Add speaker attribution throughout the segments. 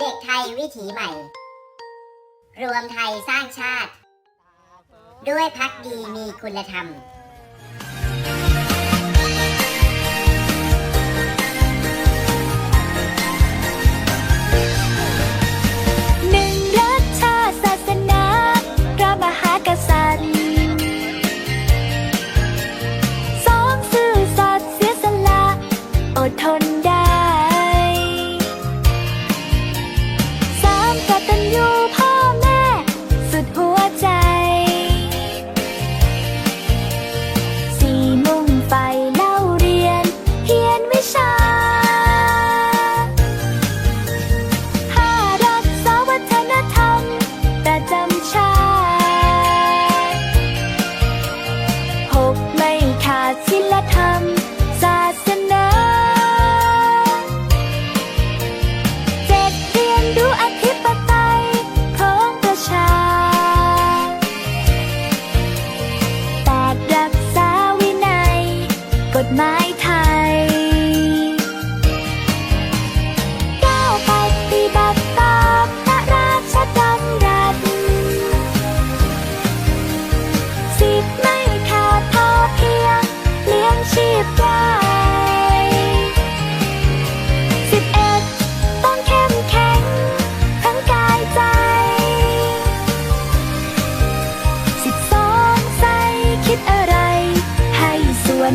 Speaker 1: เด็กไทยวิถีใหม่ รวมไทยสร้างชาติ ด้วยพักดีมีคุณธรรม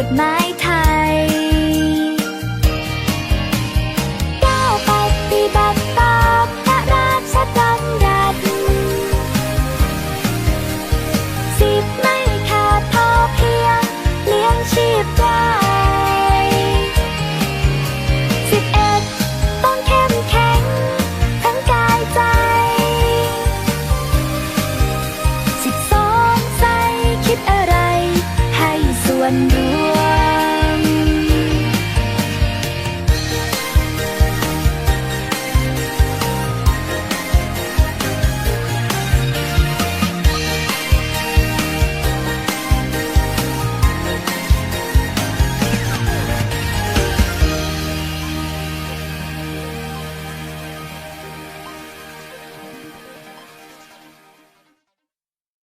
Speaker 2: กฎหมายไทยก้าวปฏิบัติต่อพระราชดำรัสสิบไม่ขาดพอเพียง เลี้ยงชีพได้สิบเอ็ดต้องเข้มแข็ง ทั้งกายใจสิบสองใจคิดอะไร ให้ส่วนรู้